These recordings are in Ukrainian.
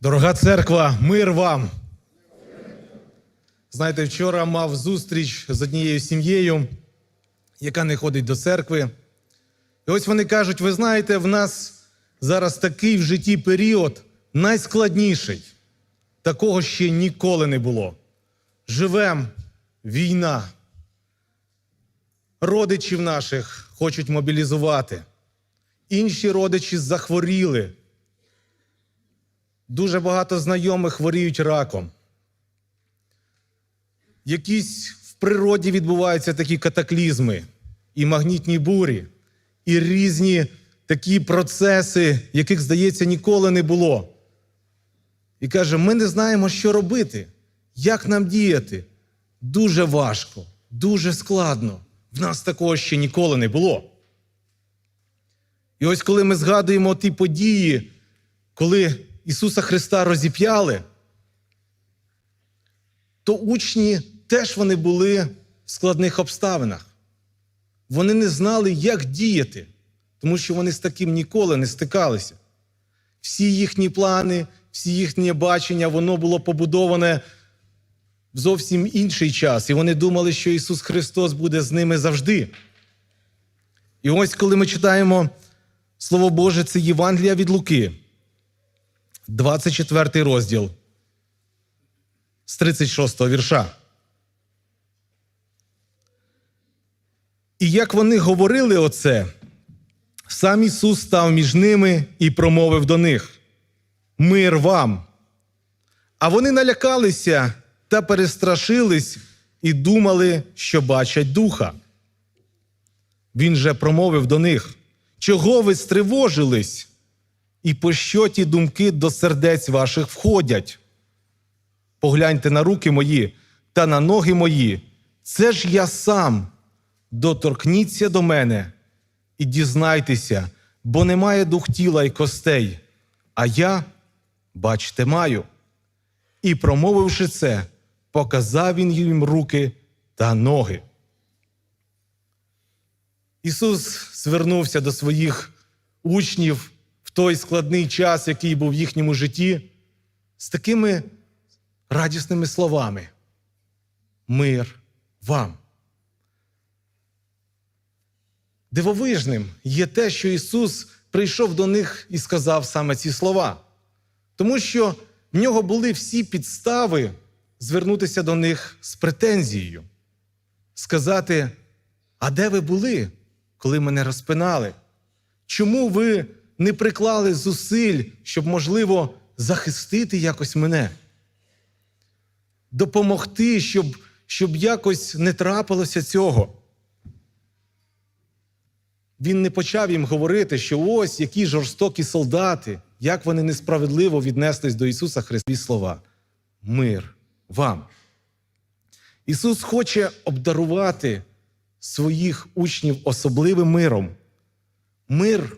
Дорога церква, мир вам. Знаєте, вчора мав зустріч з однією сім'єю, яка не ходить до церкви. І ось вони кажуть: ви знаєте, в нас зараз такий в житті період найскладніший. Такого ще ніколи не було. Живем війна. Родичів наших хочуть мобілізувати. Інші родичі захворіли. Дуже багато знайомих хворіють раком. Якісь в природі відбуваються такі катаклізми, і магнітні бурі, і різні такі процеси, яких, здається, ніколи не було. І каже: ми не знаємо, що робити, як нам діяти. Дуже важко, дуже складно. В нас такого ще ніколи не було. І ось коли ми згадуємо ті події, коли Ісуса Христа розіп'яли, то учні теж вони були в складних обставинах. Вони не знали, як діяти, тому що вони з таким ніколи не стикалися. Всі їхні плани, всі їхнє бачення, воно було побудоване в зовсім інший час. І вони думали, що Ісус Христос буде з ними завжди. І ось коли ми читаємо Слово Боже, це Євангелія від Луки, 24 розділ з 36 вірша. І як вони говорили оце, сам Ісус став між ними і промовив до них: Мир вам! А вони налякалися та перестрашились і думали, що бачать духа. Він же промовив до них: Чого ви стривожились? І по що ті думки до сердець ваших входять? Погляньте на руки мої та на ноги мої. Це ж я сам. Доторкніться до мене і дізнайтеся, бо немає дух тіла й костей, а я, бачте, маю. І, промовивши це, показав він їм руки та ноги. Ісус звернувся до своїх учнів той складний час, який був в їхньому житті, з такими радісними словами: Мир вам. Дивовижним є те, що Ісус прийшов до них і сказав саме ці слова, тому що в нього були всі підстави звернутися до них з претензією, сказати: А де ви були, коли мене розпинали? Чому ви не приклали зусиль, щоб, можливо, захистити якось мене? Допомогти, щоб, щоб якось не трапилося цього? Він не почав їм говорити, що ось які жорстокі солдати, як вони несправедливо віднеслись до Ісуса Христа слова. Мир вам. Ісус хоче обдарувати своїх учнів особливим миром. Мир,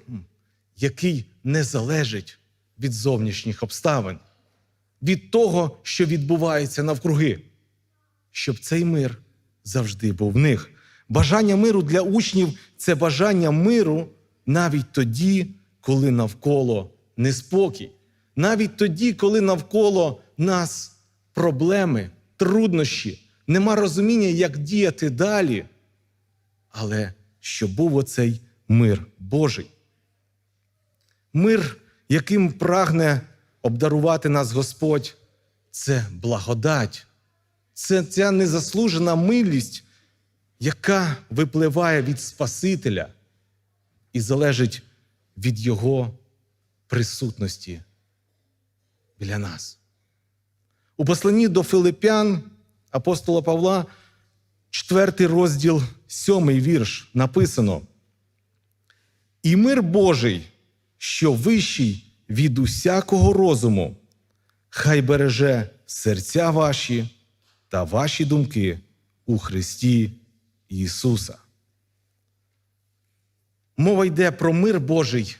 який не залежить від зовнішніх обставин, від того, що відбувається навкруги, щоб цей мир завжди був в них. Бажання миру для учнів це бажання миру навіть тоді, коли навколо неспокій, навіть тоді, коли навколо нас проблеми, труднощі, нема розуміння, як діяти далі, але щоб був оцей мир Божий. Мир, яким прагне обдарувати нас Господь, це благодать, це ця незаслужена милість яка випливає від Спасителя і залежить від Його присутності біля нас. У посланні до Филипян апостола Павла, 4 розділ, 7 вірш, написано: І мир Божий, що вищий від усякого розуму, хай береже серця ваші та ваші думки у Христі Ісуса. Мова йде про мир Божий,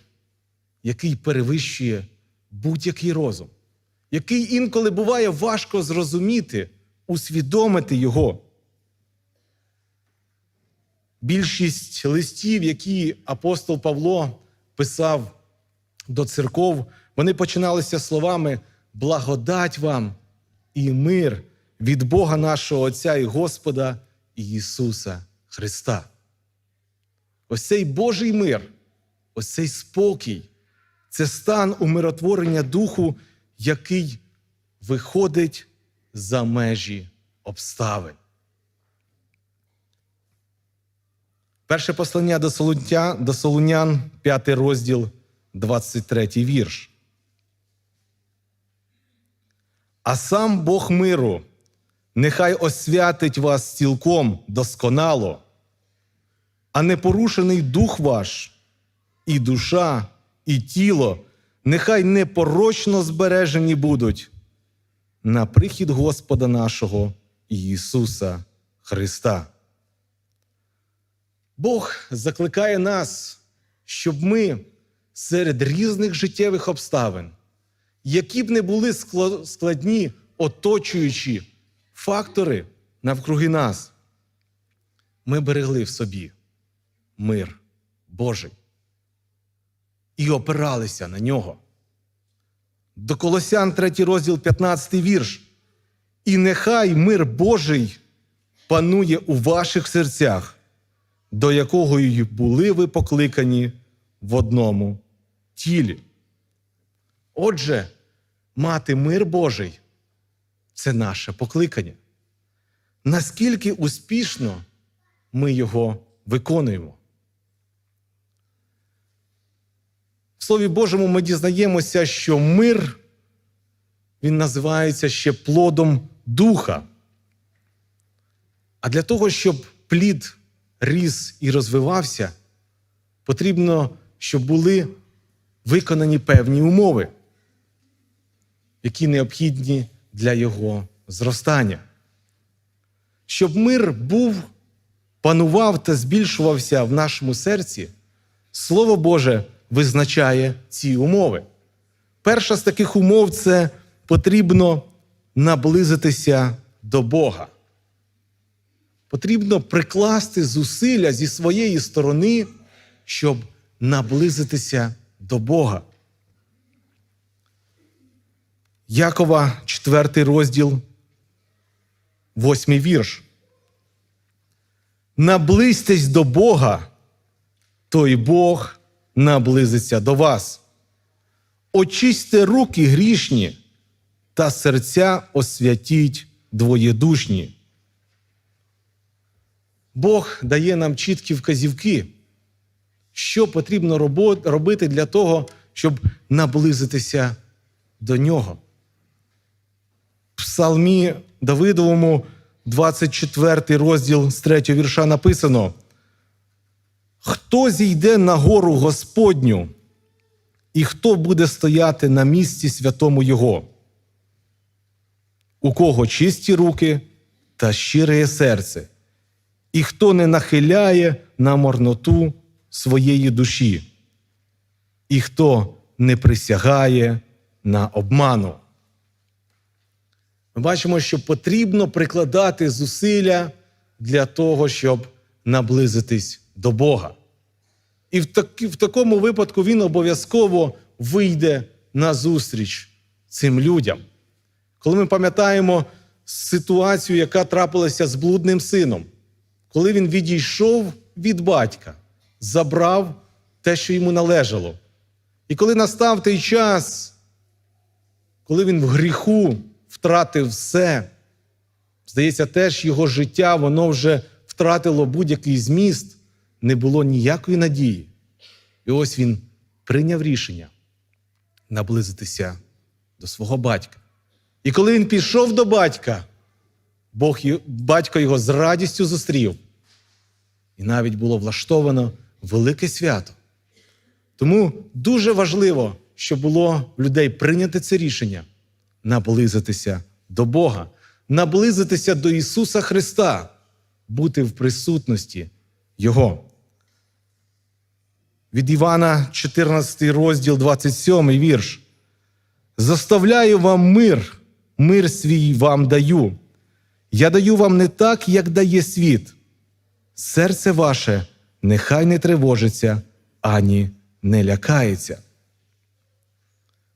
який перевищує будь-який розум, який інколи буває важко зрозуміти, усвідомити його. Більшість листів, які апостол Павло писав до церков, вони починалися словами благодать вам і мир від Бога нашого Отця і Господа Ісуса Христа. Ось цей Божий мир, ось цей спокій, це стан умиротворення духу, який виходить за межі обставин. Перше послання до Солунян, 5 розділ, 23 вірш. А сам Бог миру, нехай освятить вас цілком досконало, а непорушений дух ваш, і душа, і тіло, нехай непорочно збережені будуть на прихід Господа нашого Ісуса Христа. Бог закликає нас, щоб ми серед різних життєвих обставин, які б не були складні оточуючі фактори навкруги нас, ми берегли в собі мир Божий і опиралися на нього. До Колосян 3 розділ 15 вірш. І нехай мир Божий панує у ваших серцях, до якого й були ви покликані в одному тілі. Отже, мати мир Божий це наше покликання. Наскільки успішно ми його виконуємо? В Слові Божому ми дізнаємося, що мир він називається ще плодом духа. А для того, щоб плід ріс і розвивався, потрібно, щоб були виконані певні умови, які необхідні для його зростання. Щоб мир був, панував та збільшувався в нашому серці, Слово Боже визначає ці умови. Перша з таких умов це потрібно наблизитися до Бога. Потрібно прикласти зусилля зі своєї сторони, щоб наблизитися до Бога. Якова, 4 розділ, 8 вірш. Наблизьтесь до Бога, то й Бог наблизиться до вас. Очисьте руки грішні та серця освятіть двоєдушні. Бог дає нам чіткі вказівки, що потрібно робити для того, щоб наблизитися до нього. Псалмі Давидовому, 24 розділ з 3 вірша написано: Хто зійде на гору Господню, і хто буде стояти на місці святому Його? У кого чисті руки та щире серце, і хто не нахиляє на морноту своєї душі, і хто не присягає на обману. Ми бачимо, що потрібно прикладати зусилля для того, щоб наблизитись до Бога. І в, таки, в такому випадку він обов'язково вийде на зустріч цим людям. Коли ми пам'ятаємо ситуацію, яка трапилася з блудним сином, коли він відійшов від батька, забрав те, що йому належало. І коли настав той час, коли він в гріху втратив все, здається, теж його життя, воно вже втратило будь-який зміст, не було ніякої надії. І ось він прийняв рішення наблизитися до свого батька. І коли він пішов до батька, Бог, батько його з радістю зустрів. І навіть було влаштовано велике свято. Тому дуже важливо, щоб було в людей прийняти це рішення наблизитися до Бога, наблизитися до Ісуса Христа, бути в присутності Його. Від Івана, 14 розділ, 27 вірш. Заставляю вам мир, мир свій вам даю. Я даю вам не так, як дає світ. Серце ваше нехай не тривожиться, ані не лякається.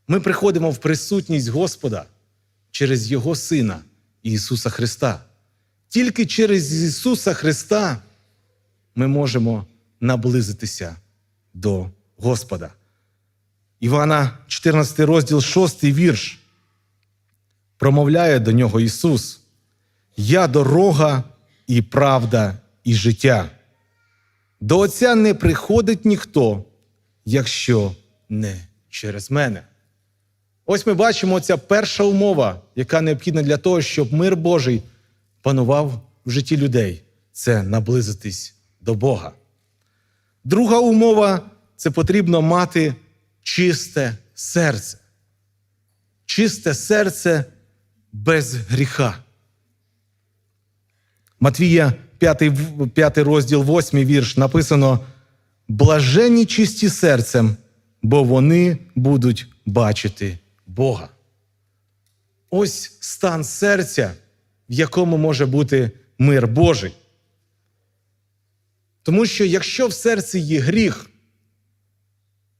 Ми приходимо в присутність Господа через Його Сина Ісуса Христа. Тільки через Ісуса Христа ми можемо наблизитися до Господа. Івана, 14 розділ, 6 вірш. Промовляє до нього Ісус: Я дорога і правда, і життя. До Отця не приходить ніхто, якщо не через мене. Ось ми бачимо ця перша умова, яка необхідна для того, щоб мир Божий панував в житті людей це наблизитись до Бога. Друга умова це потрібно мати чисте серце. Чисте серце без гріха. Матвія, 5, 5 розділ, 8 вірш, написано: Блаженні чисті серцем, бо вони будуть бачити Бога. Ось стан серця, в якому може бути мир Божий. Тому що якщо в серці є гріх,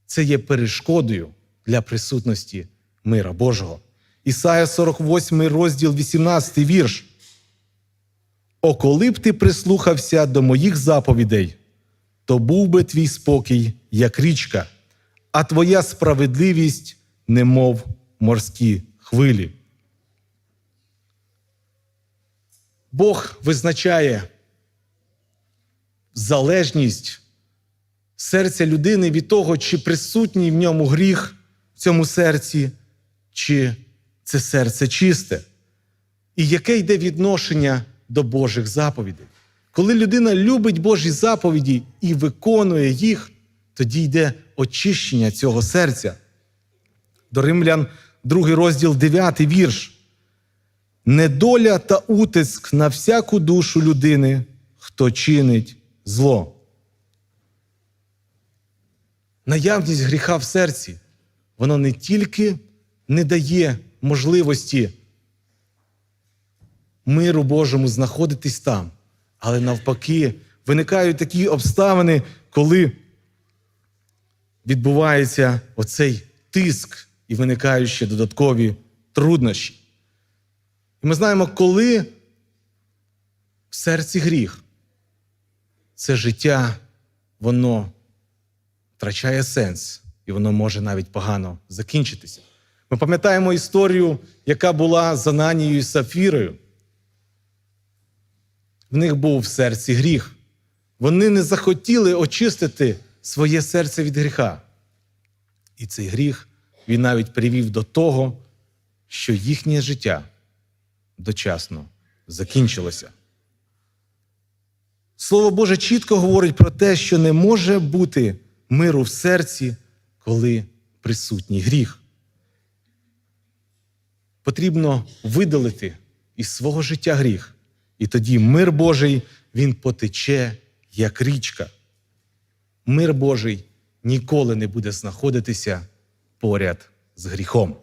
це є перешкодою для присутності мира Божого. Ісая 48 розділ, 18 вірш. О, коли б ти прислухався до моїх заповідей, то був би твій спокій, як річка, а твоя справедливість, немов морські хвилі. Бог визначає залежність серця людини від того, чи присутній в ньому гріх в цьому серці, чи це серце чисте, і яке йде відношення до Божих заповідей. Коли людина любить Божі заповіді і виконує їх, тоді йде очищення цього серця. До Римлян, другий розділ, 9 вірш. Недоля та утиск на всяку душу людини, хто чинить зло. Наявність гріха в серці, воно не тільки не дає можливості миру Божому знаходитись там, але навпаки, виникають такі обставини, коли відбувається оцей тиск і виникають ще додаткові труднощі. І ми знаємо, коли в серці гріх, це життя, воно втрачає сенс, і воно може навіть погано закінчитися. Ми пам'ятаємо історію, яка була з Ананією і Сафірою. В них був в серці гріх. Вони не захотіли очистити своє серце від гріха. І цей гріх він навіть привів до того, що їхнє життя дочасно закінчилося. Слово Боже чітко говорить про те, що не може бути миру в серці, коли присутній гріх. Потрібно видалити із свого життя гріх, і тоді мир Божий він потече, як річка. Мир Божий ніколи не буде знаходитися поряд з гріхом.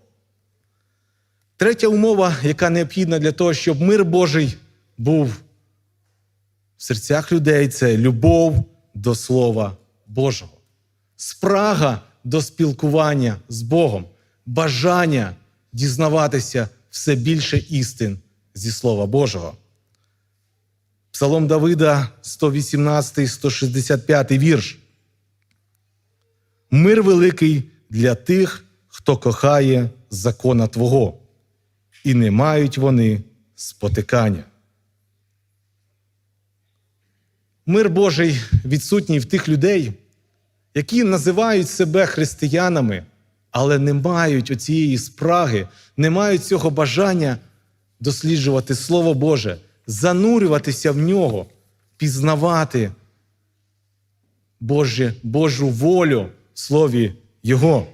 Третя умова, яка необхідна для того, щоб мир Божий був в серцях людей, це любов до Слова Божого, спрага до спілкування з Богом, бажання дізнаватися все більше істин зі Слова Божого. Псалом Давида, 118, 165 вірш. Мир великий для тих, хто кохає закона Твого, і не мають вони спотикання. Мир Божий відсутній в тих людей, які називають себе християнами, але не мають оцієї спраги, не мають цього бажання досліджувати Слово Боже, занурюватися в нього, пізнавати Боже, Божу волю в Слові Його.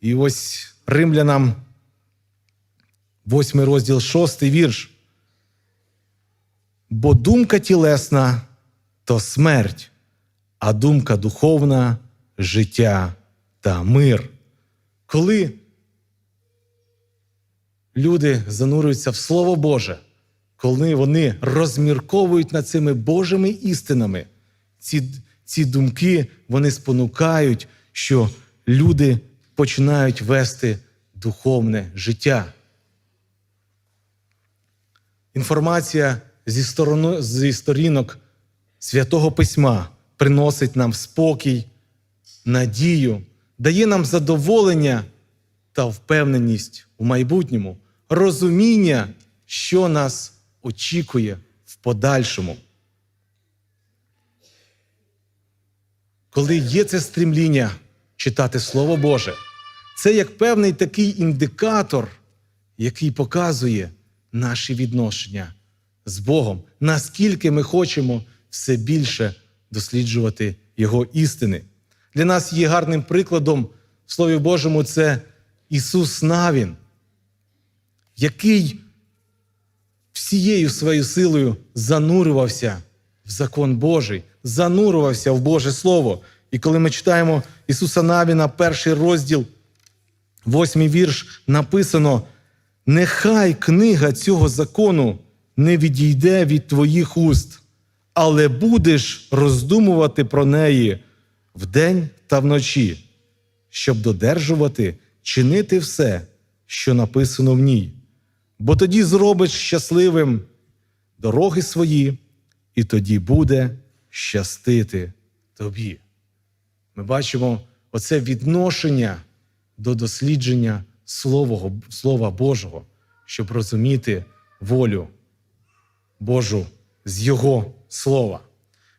І ось римлянам, 8 розділ, 6 вірш. Бо думка тілесна то смерть, а думка духовна життя та мир. Коли люди занурюються в Слово Боже, коли вони розмірковують над цими Божими істинами, ці, ці думки вони спонукають, що люди починають вести духовне життя. Інформація зі, сторону, зі сторінок Святого Письма приносить нам спокій, надію, дає нам задоволення та впевненість у майбутньому, розуміння, що нас очікує в подальшому. Коли є це стрімління читати Слово Боже, це як певний такий індикатор, який показує наші відношення з Богом, наскільки ми хочемо все більше досліджувати Його істини. Для нас є гарним прикладом в Слові Божому це Ісус Навін, який всією своєю силою занурювався в закон Божий, занурювався в Боже Слово. І коли ми читаємо Ісуса Навіна, перший розділ, восьмий вірш, написано: Нехай книга цього закону не відійде від твоїх уст, але будеш роздумувати про неї вдень та вночі, щоб додержувати, чинити все, що написано в ній. Бо тоді зробиш щасливим дороги свої, і тоді буде щастити тобі. Ми бачимо оце відношення до дослідження Слова, Божого, щоб розуміти волю Божу з Його слова.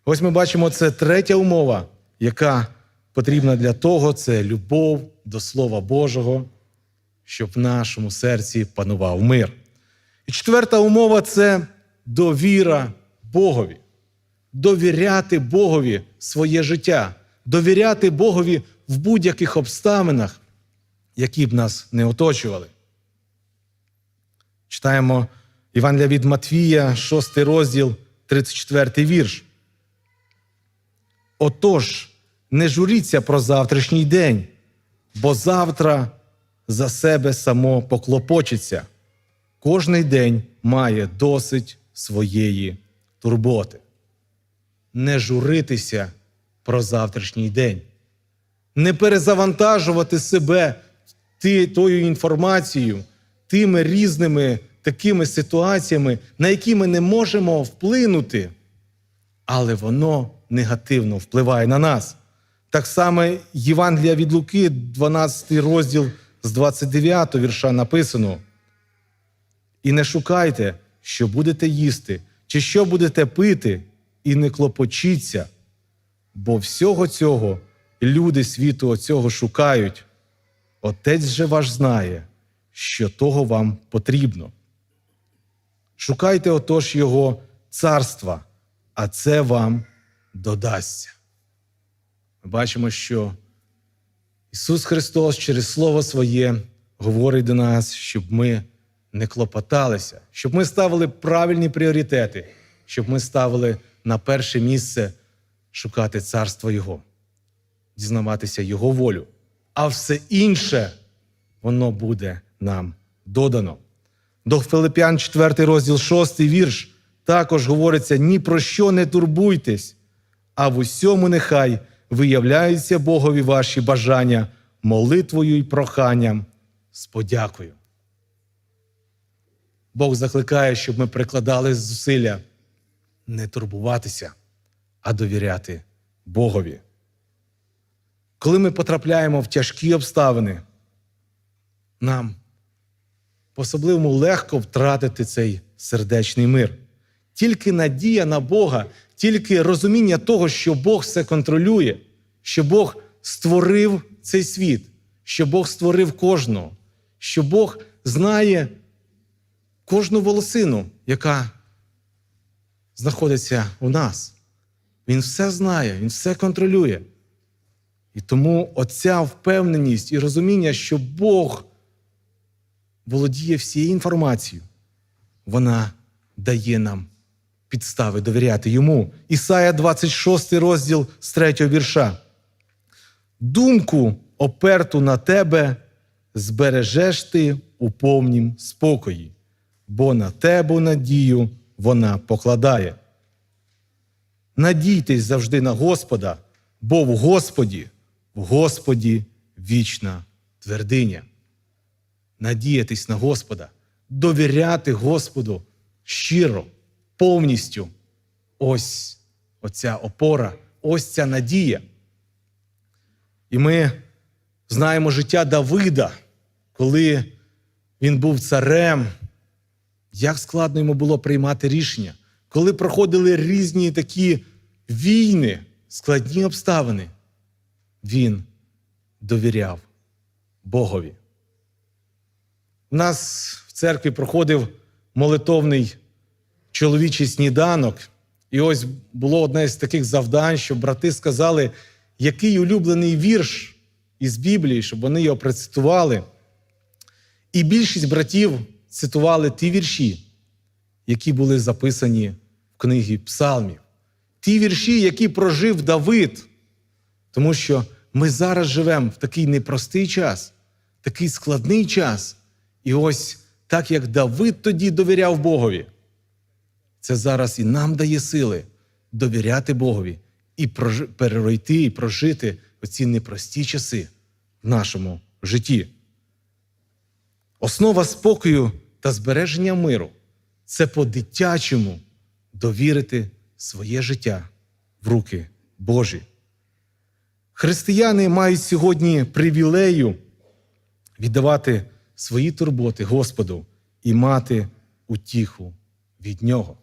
Ось ми бачимо, це третя умова, яка потрібна для того, це любов до Слова Божого, щоб в нашому серці панував мир. І четверта умова це довіра Богові. Довіряти Богові своє життя, довіряти Богові в будь-яких обставинах, які б нас не оточували. Читаємо Івангелія від Матвія, 6 розділ, 34 вірш. Отож, не журіться про завтрашній день, бо завтра за себе само поклопочеться. Кожний день має досить своєї турботи. Не журитися про завтрашній день, не перезавантажувати себе тою інформацією, тими різними такими ситуаціями, на які ми не можемо вплинути, але воно негативно впливає на нас. Так само Євангелія від Луки, 12 розділ з 29 вірша написано. І не шукайте, що будете їсти, чи що будете пити, і не клопочіться, бо всього цього люди світу оцього шукають. Отець же ваш знає, що того вам потрібно. Шукайте отож Його царства, а це вам додасться. Ми бачимо, що Ісус Христос через Слово Своє говорить до нас, щоб ми не клопоталися, щоб ми ставили правильні пріоритети, щоб ми ставили на перше місце шукати царство Його, дізнаватися Його волю, а все інше воно буде нам додано. До Филип'ян 4 розділ 6 вірш також говориться: ні про що не турбуйтесь, а в усьому нехай виявляються Богові ваші бажання молитвою і проханням з подякою. Бог закликає, щоб ми прикладали зусилля не турбуватися, а довіряти Богові. Коли ми потрапляємо в тяжкі обставини, нам по-особливому легко втратити цей сердечний мир. Тільки надія на Бога, тільки розуміння того, що Бог все контролює, що Бог створив цей світ, що Бог створив кожного, що Бог знає кожну волосину, яка знаходиться у нас. Він все знає, він все контролює. І тому оця впевненість і розуміння, що Бог володіє всією інформацією, вона дає нам підстави довіряти йому. Ісая 26 розділ з 3 вірша. Думку, оперту на тебе, збережеш ти у повнім спокої, бо на тебе надію вона покладає. Надійтесь завжди на Господа, бо в Господі, в Господі вічна твердиня. Надіятись на Господа, довіряти Господу щиро, повністю. Ось оця опора, ось ця надія. І ми знаємо життя Давида, коли він був царем, як складно йому було приймати рішення, коли проходили різні такі війни, складні обставини, він довіряв Богові. У нас в церкві проходив молитовний чоловічий сніданок, і ось було одне з таких завдань, що брати сказали, який улюблений вірш із Біблії, щоб вони його процитували. І більшість братів цитували ті вірші, які були записані в книгі Псалмів, ті вірші, які прожив Давид. Тому що ми зараз живемо в такий непростий час, такий складний час. І ось так як Давид тоді довіряв Богові, це зараз і нам дає сили довіряти Богові і перейти і прожити оці непрості часи в нашому житті. Основа спокою та збереження миру це по-дитячому довірити своє життя в руки Божі. Християни мають сьогодні привілею віддавати свої турботи Господу і мати утіху від Нього.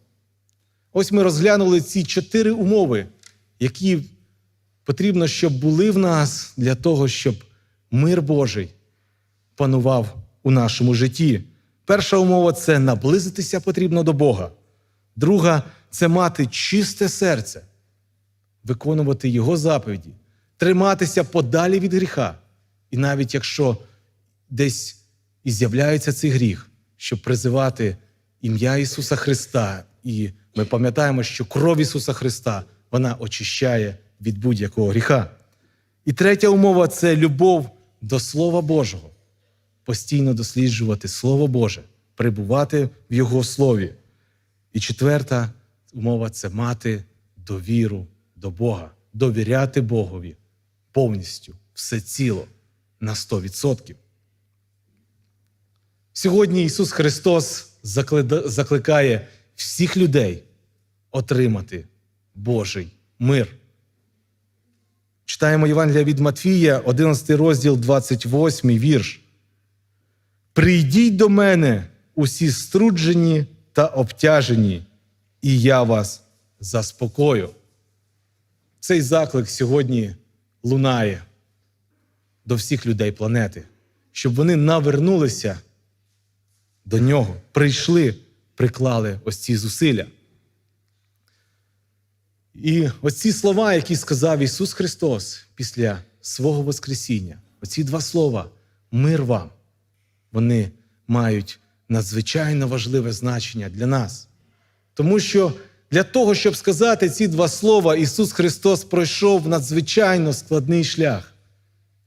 Ось ми розглянули ці чотири умови, які потрібно, щоб були в нас для того, щоб мир Божий панував у нашому житті. Перша умова це наблизитися потрібно до Бога. Друга це мати чисте серце, виконувати Його заповіді, триматися подалі від гріха. І навіть якщо десь і з'являється цей гріх, щоб призивати ім'я Ісуса Христа, і ми пам'ятаємо, що кров Ісуса Христа вона очищає від будь-якого гріха. І третя умова це любов до Слова Божого постійно досліджувати Слово Боже, перебувати в Його Слові. І четверта умова це мати довіру до Бога, довіряти Богові повністю, всеціло, на 100%. Сьогодні Ісус Христос закликає всіх людей отримати Божий мир. Читаємо Євангелія від Матфія, 11 розділ, 28 вірш. Прийдіть до мене усі струджені та обтяжені, і я вас заспокою. Цей заклик сьогодні лунає до всіх людей планети, щоб вони навернулися до нього, прийшли, приклали ось ці зусилля. І оці слова, які сказав Ісус Христос після свого Воскресіння, оці два слова мир вам, вони мають надзвичайно важливе значення для нас. Тому що для того, щоб сказати ці два слова, Ісус Христос пройшов надзвичайно складний шлях.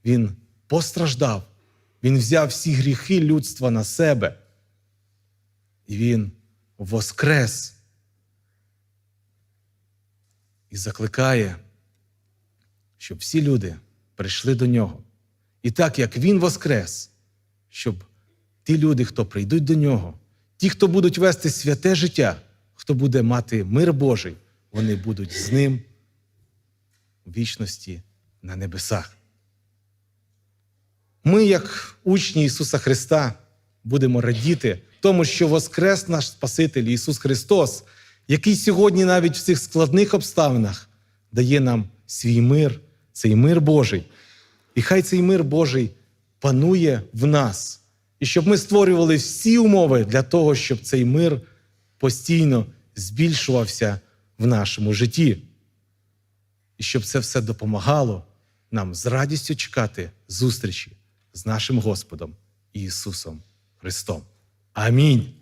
Він постраждав, Він взяв всі гріхи людства на себе. І Він воскрес і закликає, щоб всі люди прийшли до нього. І так як Він воскрес, щоб ті люди, хто прийдуть до нього, ті, хто будуть вести святе життя, хто буде мати мир Божий, вони будуть з ним у вічності на небесах. Ми, як учні Ісуса Христа, будемо радіти тому, що воскрес наш Спаситель Ісус Христос, який сьогодні навіть в цих складних обставинах дає нам свій мир, цей мир Божий. І хай цей мир Божий панує в нас, і щоб ми створювали всі умови для того, щоб цей мир постійно збільшувався в нашому житті. І щоб це все допомагало нам з радістю чекати зустрічі з нашим Господом Ісусом Христом. Амінь.